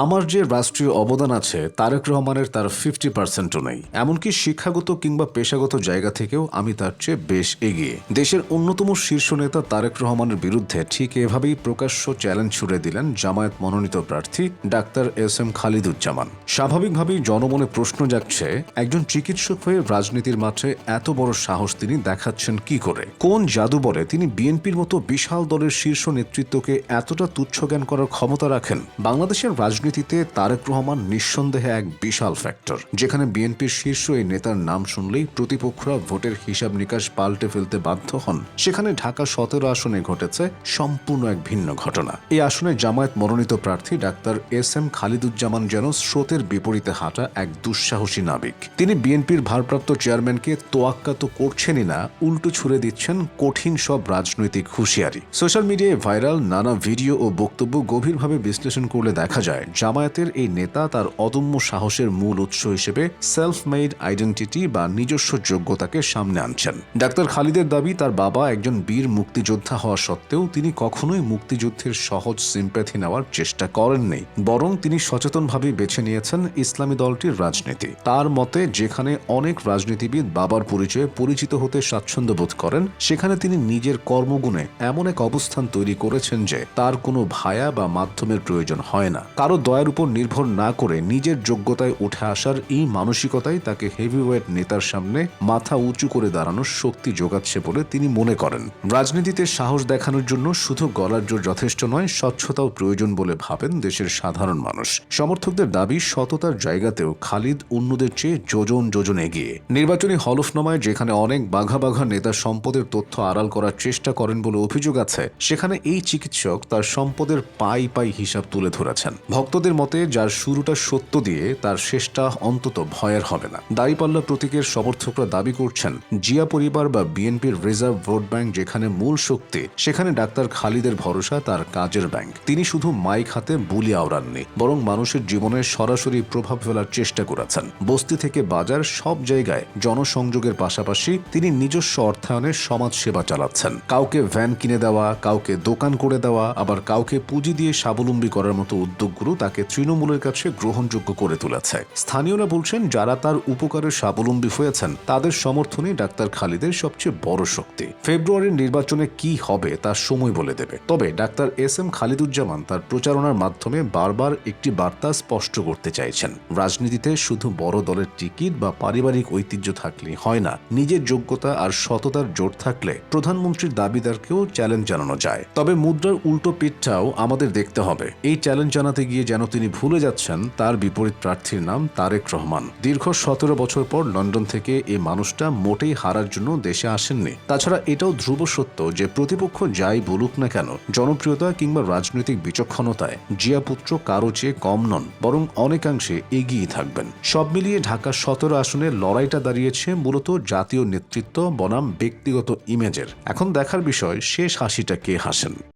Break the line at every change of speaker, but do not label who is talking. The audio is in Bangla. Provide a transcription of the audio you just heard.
আমার যে রাষ্ট্রীয় অবদান আছে, তারেক রহমানের তার ফিফটি পার্সেন্টও নেই। এমনকি শিক্ষাগত কিংবা পেশাগত জায়গা থেকেও আমি তার চেয়ে বেশ এগিয়ে। দেশের অন্যতম শীর্ষ নেতা তারেক রহমানের বিরুদ্ধে ঠিক এভাবেই প্রকাশ্য চ্যালেঞ্জ ছুড়ে দিলেন জামায়াত মনোনীত প্রার্থী ডাক্তার এস এম খালিদুজ্জামান। স্বাভাবিকভাবেই জনমনে প্রশ্ন জাগছে, একজন চিকিৎসক হয়ে রাজনীতির মাঠে এত বড় সাহস তিনি দেখাচ্ছেন কি করে? কোন জাদু বলে তিনি বিএনপির মতো বিশাল দলের শীর্ষ নেতৃত্বকে এতটা তুচ্ছ জ্ঞান করার ক্ষমতা রাখেন? বাংলাদেশের রাজনীতিতে তারেক রহমান নিঃসন্দেহে এক বিশাল ফ্যাক্টর যেখানে বিএনপির শীর্ষ এই নেতার নাম শুনলেই প্রতিপক্ষরা ভোটের হিসাব নিকাশ পাল্টে ফেলতে বাধ্য হন। সেখানে ঢাকা সতেরো আসনে ঘটেছে সম্পূর্ণ এক ভিন্ন ঘটনা। এই আসনে জামায়াত মনোনীত প্রার্থী ডাক্তার এস এম খালিদুজ্জামান যেন স্রোতের বিপরীতে হাঁটা এক দুঃসাহসী নাবিক। তিনি বিএনপির ভারপ্রাপ্ত চেয়ারম্যানকে তোয়াক্কা তো করছেনই না, উল্টো ছুড়ে দিচ্ছেন কঠিন সব রাজনৈতিক হুঁশিয়ারি। সোশ্যাল মিডিয়ায় ভাইরাল নানা ভিডিও ও বক্তব্য গভীরভাবে বিশ্লেষণ করলে দেখা যায় জামায়াতের এই নেতা তার অদম্য সাহসের মূল উৎস হিসেবে সেলফ মেড আইডেন্টিটি বা নিজস্ব যোগ্যতাকে সামনে আনছেন। ডাক্তার খালিদের দাবি, তার বাবা একজন বীর মুক্তিযোদ্ধা হওয়া সত্ত্বেও তিনি কখনোই মুক্তিযুদ্ধের সহজ সিম্প্যাথি নেওয়ার চেষ্টা করেননি, বরং তিনি সচেতনভাবে বেছে নিয়েছেন ইসলামী দলটির রাজনীতি। তার মতে, যেখানে অনেক রাজনীতিবিদ বাবার পরিচয়ে পরিচিত হতে স্বাচ্ছন্দ্য বোধ করেন, সেখানে তিনি নিজের কর্মগুণে এমন এক অবস্থান তৈরি করেছেন যে তার কোনো ভায়া বা মাধ্যমের প্রয়োজন হয় না। কারও দয়ের উপর নির্ভর না করে নিজের যোগ্যতায় উঠে আসার এই মানসিকতাই তাকে হেভিওয়েট নেতার সামনে মাথা উঁচু করে দাঁড়ানোর শক্তি যোগাচ্ছে বলে তিনি মনে করেন। রাজনীতিতে সাহস দেখানোর জন্য শুধু গলার জোর যথেষ্ট নয়, স্বচ্ছতাও প্রয়োজন বলে ভাবেন দেশের সাধারণ মানুষ। সমর্থকদের দাবি, সততার জায়গাতেও খালিদ অন্যদের চেয়ে যোজন যোজন এগিয়ে। নির্বাচনী হলফনামায় যেখানে অনেক বাঘা বাঘা নেতা সম্পদের তথ্য আড়াল করার চেষ্টা করেন বলে অভিযোগ আছে, সেখানে এই চিকিৎসক তার সম্পদের পাই পাই হিসাব তুলে ধরেছেন। ভক্তদের মতে যার শুরুটা সত্য দিয়ে, তার শেষটা অন্তত ভয়ের হবে না। দাড়িপাল্লা প্রতীকের সমর্থকরা দাবি করছেন, জিয়া পরিবার বা বিএনপির রিজার্ভ ভোট ব্যাংক যেখানে মূল শক্তি, সেখানে ডাক্তার খালিদের ভরসা, তার কাজের ব্যাংক। তিনি শুধু মাইক হাতে বুলি আওড়াননি, বরং মানুষের জীবনে সরাসরি প্রভাব ফেলার চেষ্টা করেছেন। বস্তি থেকে বাজার সব জায়গায় জনসংযোগের পাশাপাশি তিনি নিজস্ব অর্থায়নে সমাজ সেবা চালাচ্ছেন। কাউকে ভ্যান কিনে দেওয়া, কাউকে দোকান করে দেওয়া, আবার কাউকে পুঁজি দিয়ে স্বাবলম্বী করার মতো উদ্যোগগুলো তাকে তৃণমূলের কাছে গ্রহণযোগ্য করে তুলেছে। স্থানীয়রা বলছেন, যারা তার উপকারে স্বাবলম্বী হয়েছেন, তাদের সমর্থনই ডাক্তার খালিদের সবচেয়ে বড় শক্তি। ফেব্রুয়ারির নির্বাচনে কি হবে, তা সময় বলে দেবে। তবে ডাক্তার এস এম খালিদুজ্জামান তার প্রচারণার মাধ্যমে বারবার একটি বার্তা স্পষ্ট করতে চাইছেন। রাজনীতিতে শুধু বড় দলের টিকিট বা পারিবারিক ঐতিহ্য থাকলেই হয় না, নিজের যোগ্যতা আর সততার জোর থাকলে প্রধানমন্ত্রীর দাবিদারকেও চ্যালেঞ্জ জানানো যায়। তবে মুদ্রার উল্টো পিঠটাও আমাদের দেখতে হবে। এই চ্যালেঞ্জ জানাতে গিয়ে যেন তিনি ভুলে যাচ্ছেন, তার বিপরীত প্রার্থীর নাম তারেক রহমান। দীর্ঘ সতেরো বছর পর লন্ডন থেকে এই মানুষটা মোটেই হারার জন্য দেশে আসেননি। তাছাড়া এটাও ধ্রুব সত্য যে প্রতিপক্ষ যাই বলুক না কেন, জনপ্রিয়তা কিংবা রাজনৈতিক বিচক্ষণতায় জিয়াপুত্র কারও চেয়ে কম নন, বরং অনেকাংশে এগিয়ে থাকবেন। সব মিলিয়ে ঢাকা সতেরো আসনে লড়াইটা দাঁড়িয়েছে মূলত জাতীয় নেতৃত্ব বনাম ব্যক্তিগত ইমেজের। এখন দেখার বিষয় শেষ হাসিটা কে হাসেন?